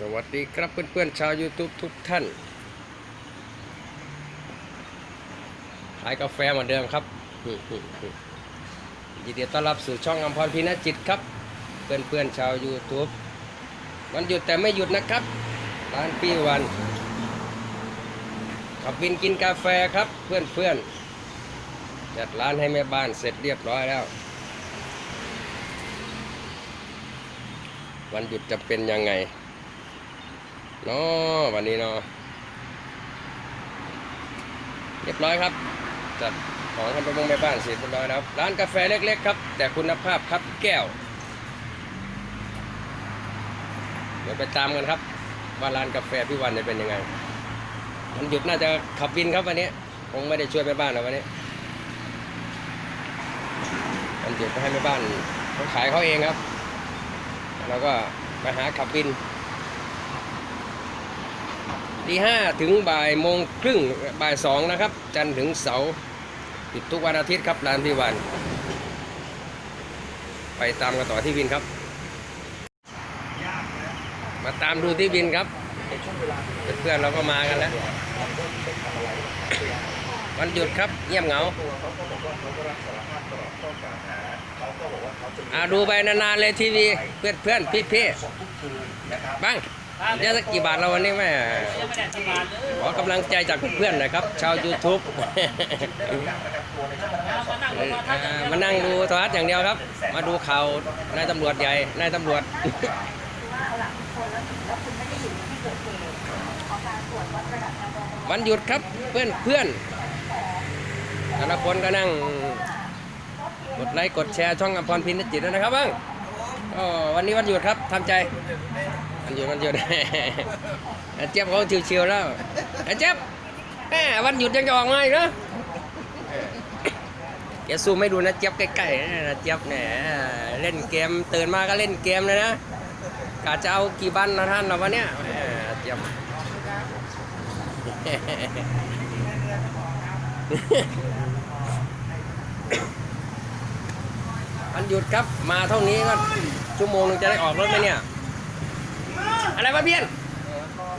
สวัสดีครับเพื่อนๆชาว YouTube ทุกท่าน ขายกาแฟเหมือนเดิมครับยินดีต้อนรับสู่ช่องอัมพรพินจิตครับ เพื่อนๆชาว YouTube วันหยุดแต่ไม่หยุดนะครับ ร้านพี่วัน ขับวินกินกาแฟครับ เพื่อนๆจัดร้านให้แม่บ้านเสร็จเรียบร้อยแล้ววันหยุดจะเป็นยังไง เนาะวันนี้เนาะเรียบร้อยครับจัดของคนประมงแม่บ้านเสร็จเรียบร้อยแล้วร้านกาแฟเล็ก ๆ ครับ แต่คุณภาพครับแก้ว เดี๋ยวไปตามกันครับ ว่าร้านกาแฟพี่วันจะเป็นยังไงวันหยุดน่าจะขับวินครับวันนี้คงไม่ได้ช่วยแม่บ้านหรอกวันนี้วันหยุดก็ให้แม่บ้านเขาขายเขาเองครับ แล้วก็ไปหาขับวิน ตีห้าถึงบ่ายโมงครึ่งบ่ายสองนะครับ จันทร์ถึงเสาร์ปิดทุกวันอาทิตย์ครับร้านพี่วัน ไปตามกันต่อที่วินครับ มาตามดูที่วินครับเพื่อนเราก็มากันแล้ว วันหยุดครับเงียบเหงาอาดูไปนานๆเลยทีวีเพื่อนเพื่อนพี่พี่ๆบ้าง เดี๋ยวสักกี่บาทเราวันนี้แม่ขอกำลังใจจากเพื่อนๆนะครับ ชาว YouTube มานั่งดูโทรทัศน์อย่างเดียวครับ มาดูข่าวนายตำรวจใหญ่นายตำรวจวันหยุดครับเพื่อนเพื่อนแต่ละคนก็นั่งกดไลค์กดแชร์ช่องอภรพินจิตด้วยนะครับบ้างวันนี้วันหยุดครับทำใจ วันหยุดวันหยุดไอ้เจี๊ยบเขาเชิวๆแล้วไอ้เจี๊ยบแหมวันหยุดยังจะออกมาอีกเนอะเออแกซูมไม่ดูนะเจี๊ยบใกล้ๆนะเจี๊ยบเนี่ยเล่นเกมตื่นมาก็เล่นเกมเลยนะกะจะเอากี่บันนะท่านเราวันเนี้ยแหมเจี๊ยบ วันหยุดครับมาเท่านี้ก็ชั่วโมงหนึงจะได้ออกรถไหมเนี่ย อะไรวะเพี้ยน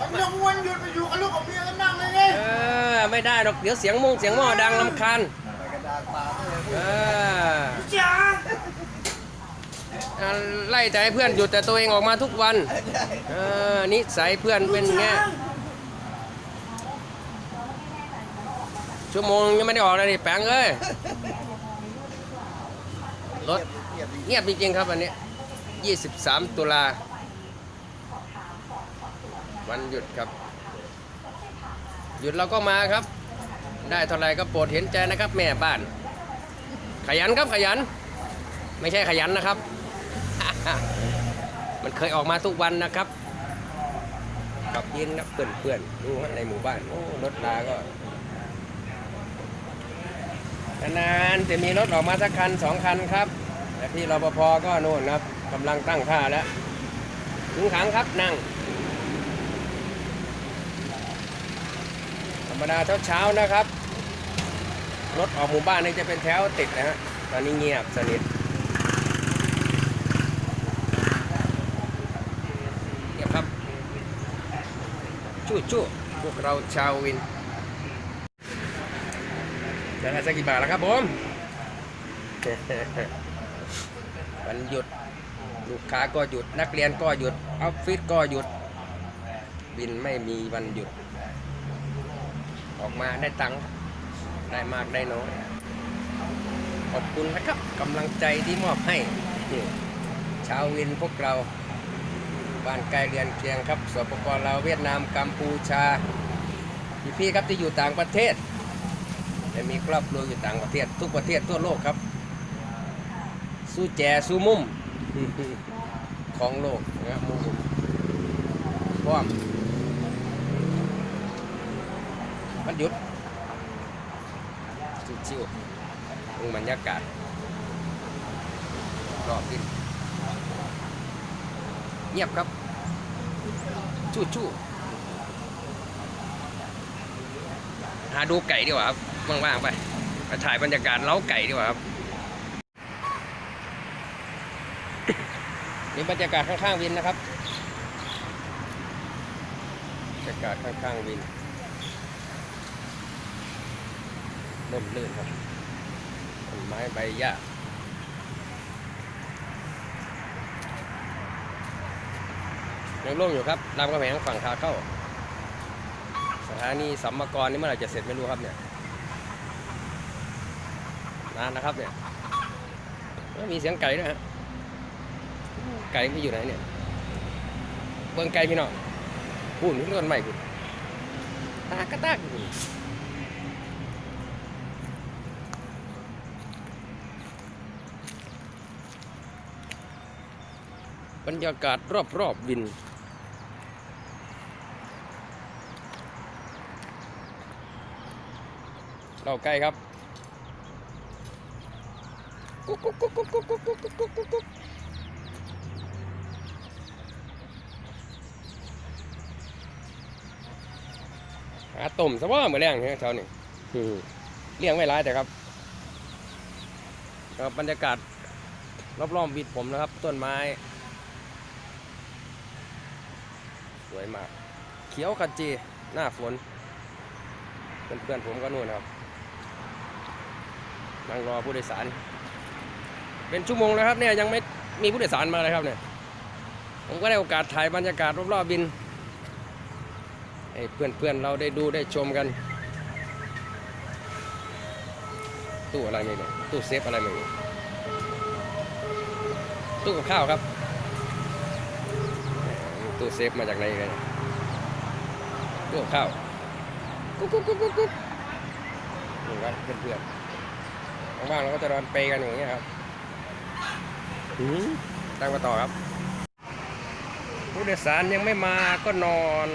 วันยังวันหยุดไปอยู่กับลูกกับเมียกันนั่งเลยไงเออไม่ได้หรอกเดี๋ยวเสียงมงเสียงหม้อดังลำคาญเออจ้าอ่าไล่แต่ให้เพื่อนหยุดแต่ตัวเองออกมาทุกวันเออนิสัยเพื่อนเป็นอย่างเงี้ยชั่วโมงยังไม่ได้ออกเลยดิแปงเอ้ยรถเงียบจริงๆครับวันนี้ 23 ตุลา วันหยุดครับ หยุดเราก็มาครับ ได้เท่าไรก็โปรดเห็นใจนะครับ แม่บ้าน ขยันครับขยัน ไม่ใช่ขยันนะครับ มันเคยออกมาทุกวันนะครับกับยินครับเพื่อนๆดูฮะในหมู่บ้านโอ้รถลาก็นานๆจะมีรถออกมาสักคันสองคันครับแต่พี่รปภก็โน่นครับกำลังตั้งท่าแล้วถึงขังครับนั่ง รมดาเช้าๆนะครับ รถออกหมู่บ้านนี่จะเป็นแถวติดนะฮะ ตอนนี้เงียบสนิทเงียบครับชู้ชู้พวกเราชาววินจะได้สักกี่บาทแล้วครับผม วันหยุด ลูกค้าก็หยุด นักเรียนก็หยุด ออฟฟิศก็หยุด บินไม่มีวันหยุด ออกมาได้ตังค์ได้มากได้น้อยขอบคุณนะครับกำลังใจที่มอบให้ชาววินพวกเราบ้านใกล้เรียนเคียงครับสปปลาวเวียดนามกัมพูชาพี่ๆครับที่อยู่ต่างประเทศและมีครอบครัวอยู่ต่างประเทศ ทุกประเทศทั่วโลกครับ สู้แจสู้มุ่มของโลกนะครับมุมพร้อม มันหยุดชิวๆดูบรรยากาศรอบดินเงียบครับ ชู้ชู้หาดูไก่ดีกว่าครับว่างๆไปไปถ่ายบรรยากาศเล้าไก่ดีกว่าครับนี่บรรยากาศข้างๆวินนะครับบรรยากาศข้างๆวิน ร่มรื่นครับต้นไม้ใบหญ้ายังโล่งอยู่ครับรามกำแหงฝั่งขาเข้า สถานีสัมมกรนี่เมื่อไหร่จะเสร็จไม่รู้ครับเนี่ยนานนะครับเนี่ยแล้วมีเสียงไก่ด้วยฮะไก่ไม่อยู่ไหนเนี่ยเบิ่งไก่พี่น้องพูดถึงต้นใหม่คุณตากระตากอยู่ บรรยากาศรอบๆวิน เราใกล้ครับกุ๊กกุ๊กกุ๊กกุ๊กกุ๊กกุ๊กกุ๊กกุ๊กกุ๊กกุ๊กหาต้มซะว่าเหมือนแรงเนี่ยเช้านี่เลี้ยงไม่ร้ายแต่ครับครับบรรยากาศรอบๆวิดผมนะครับ ต้นไม้ สวยมาก เขียวขจีหน้าฝน เพื่อนๆผมก็นู่นครับนั่งรอผู้โดยสาร เป็นชั่วโมงแล้วครับเนี่ยยังไม่มีผู้โดยสารมาเลยครับเนี่ยผมก็ได้โอกาสถ่ายบรรยากาศรอบๆบินให้เพื่อนๆเราได้ดูได้ชมกัน ตู้อะไรไม่รู้ตู้เซฟอะไรไม่รู้ตู้กับข้าวครับ ตู้เซฟมาจากไหนกันตู้กับข้าวกุ๊กกุ๊กกุ๊กกุ๊กกุ๊กนี่ครับเพื่อนๆว่างๆเราก็จะนอนเปกันอย่างเงี้ยครับหืมตั้งมาต่อครับ ผู้โดยสารยังไม่มาก็นอน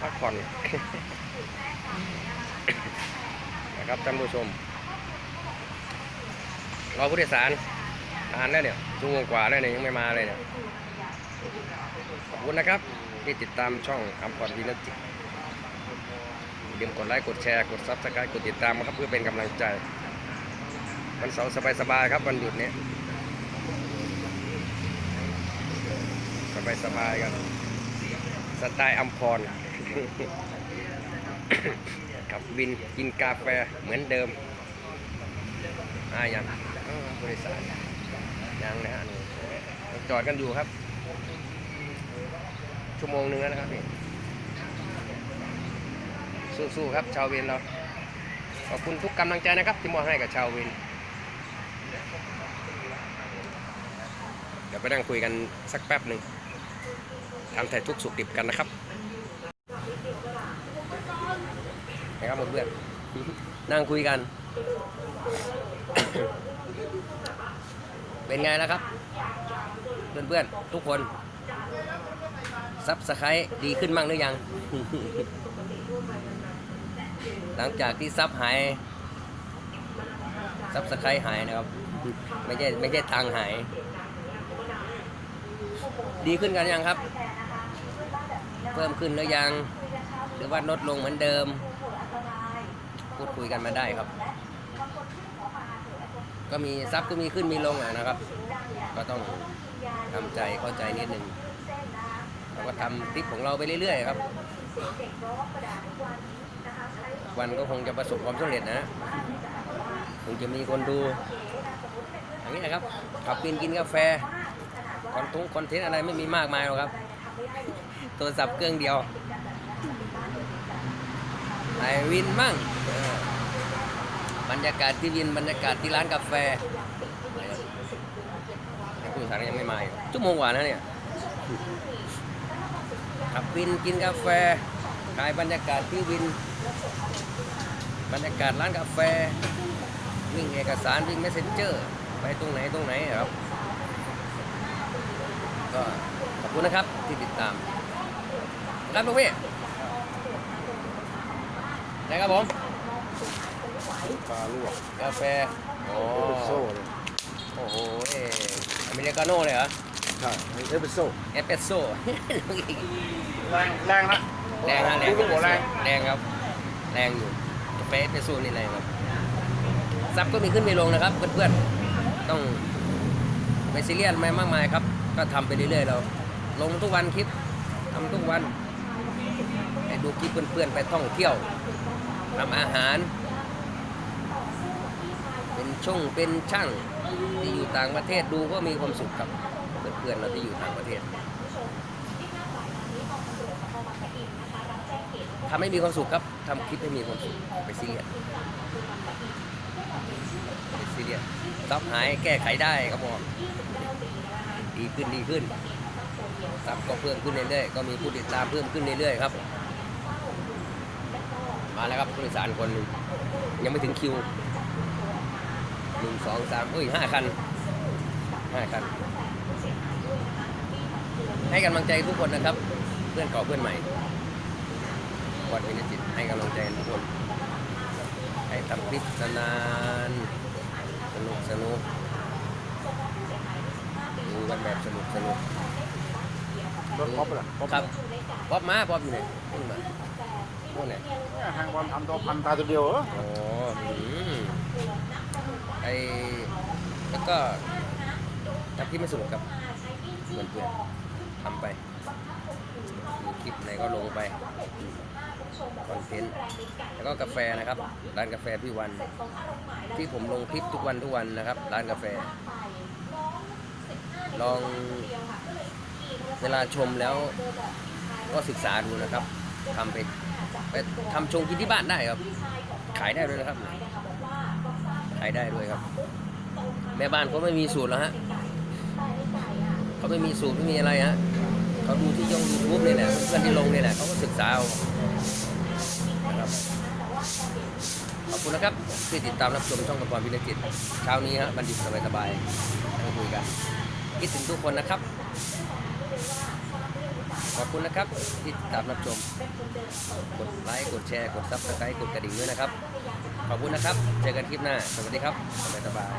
พักผ่อนนะครับท่านผู้ชมรอผู้โดยสาร นานแล้วเนี่ยชั่วโมงกว่าแล้วเนี่ยยังไม่มาเลยเนี่ยขอบคุณนะครับที่ติดตามช่องคำพรวินจิตอย่าลืมกดไลค์กดแชร์กดซับสไครต์กดติดตามนะครับเพื่อเป็นกำลังใจวันเสาร์สบายๆครับวันหยุดเนี้ยสบายๆกันสไตล์อัมพรกับวินกินกาแฟเหมือนเดิมอ่ายังอ้าวบริษัท ยังนะฮะนี่จอดกันอยู่ครับ ชั่วโมงหนึงนะครับนี่สู้ๆครับ ชาวเวนเราขอบคุณทุกกำลังใจนะครับที่มอบให้กับชาวเวนเดี๋ยวไปนั่งคุยกันสักแป๊บหนึ่งทำถ่ายทุกสุขดิบกันนะครับนะครับหมดเพื่อนนั่งคุยกัน เป็นไงแล้วครับ เพื่อนๆ ทุกคนซับสไครต์ดีขึ้นมั่งหรือยัง หลังจากที่ซับหายซับสไครต์หายนะครับ ไม่ใช่ไม่ใช่ตังหาย ดีขึ้นกันยังครับ เพิ่มขึ้นหรือยัง หรือว่าลดลงเหมือนเดิม พูดคุยกันมาได้ครับ ก็มีซับก็มีขึ้นมีลงอะนะครับ ก็ต้องทำใจเข้าใจนิดนึงเราก็ทำคลิปของเราไปเรื่อยๆครับ วันก็คงจะประสบความสำเร็จนะคงจะมีคนดูอย่างนี้นะครับขับกินกินกาแฟคอนทุงคอนเทนต์อะไรไม่มีมากมายหรอกครับโทรศัพท์เครื่องเดียวไอวินมั่ง บรรยากาศที่วินบรรยากาศที่ร้านกาแฟผู้โดยสารยังไม่มาชั่วโมงกว่านะเนี่ยขับวินกินกาแฟถ่ายบรรยากาศที่วิน บรรยากาศร้านกาแฟ วิ่งเอกสารวิ่งเมสเซนเจอร์ ไปตรงไหนตรงไหนครับ ก็ขอบคุณนะครับที่ติดตามครับลูกพี่นะครับผม ปลาลวกกาแฟโอ้เอสเปรสโซ่เลยโอ้โหเอ่ออเมริกาโน่เลยเหรอใช่เอสเปรสโซ่เอสเปรสโซ่แรงแรงนะแรงนะแรงรู้ว่าแรงแรงครับแรงอยู่กาแฟเอสเปรสโซ่นี่แรงครับซับก็มีขึ้นมีลงนะครับ เพื่อนๆต้องไม่ซีเรียสไม่มากมายครับ ก็ทำไปเรื่อยๆเรา ลงทุกวันคลิปทำทุกวันให้ดูคลิปเพื่อนๆไปท่องเที่ยวทำอาหาร ช่งเป็นช่างที่อยู่ต่างประเทศดูก็มีความสุขครับเพื่อนๆเราที่อยู่ต่างประเทศทำให้มีความสุขครับทำคลิปให้มีความสุขไปซีเรียสไปซีเรียสซับหายแก้ไขได้ครับผมดีขึ้นดีขึ้นซับก็เพิ่มขึ้นเรื่อยๆก็มีผู้ติดตามเพิ่มขึ้นเรื่อยๆครับ มาแล้วครับผู้โดยสารคนนึงยังไม่ถึงคิว นึ่งสองสามอุ้ยห้าคันห้าคัน ให้กำลังใจทุกคนนะครับ เพื่อนเก่าเพื่อนใหม่วัดวินจิตให้กำลังใจทุกคน ให้ทำคลิปนานๆสนุกสนุกดูกันแบบสนุกสนุกรถป๊อปเหรอป๊อปครับป๊อปมาป๊อปอยู่ไหนขึ้นมาโน่นไหนเนี่ยทางบอลทำตัวพันตาตัวเดียวเหรออ๋ออืม ไอแล้วก็ทำคลิปไม่สนุกครับเหมือนเพื่อนทำไปดูคลิปไหนก็ลงไปคอนเทนต์แล้วก็กาแฟนะครับร้านกาแฟพี่วัน ที่ผมลงคลิปทุกวันทุกวันนะครับ ร้านกาแฟ ลองเวลาชมแล้วก็ศึกษาดูนะครับทำไปไปทำชงกินที่บ้านได้ครับ ขายได้ด้วยนะครับายได้ด้วยครับ แม่บ้านเขาไม่มีสูตรแล้วฮะเขาไม่มีสูตรไม่มีอะไรฮะเขาดูที่ย่องยูทูบเนี่ยแหละเพื่อนที่ลงเนี่ยแหละเขาก็ศึกษาเอานะครับขอบคุณนะครับที่ติดตามรับชมช่องกระพรพินจิตเช้านี้ฮะบันดิตสบายๆนั่งคุยกันคิดถึงทุกคนนะครับ ขอบคุณนะครับที่ติดตามรับชม กดไลค์ กดแชร์ กดซับสไครต์กดกระดิ่งด้วยนะครับ ขอบคุณนะครับ เจอกันคลิปหน้า สวัสดีครับ สบายสบาย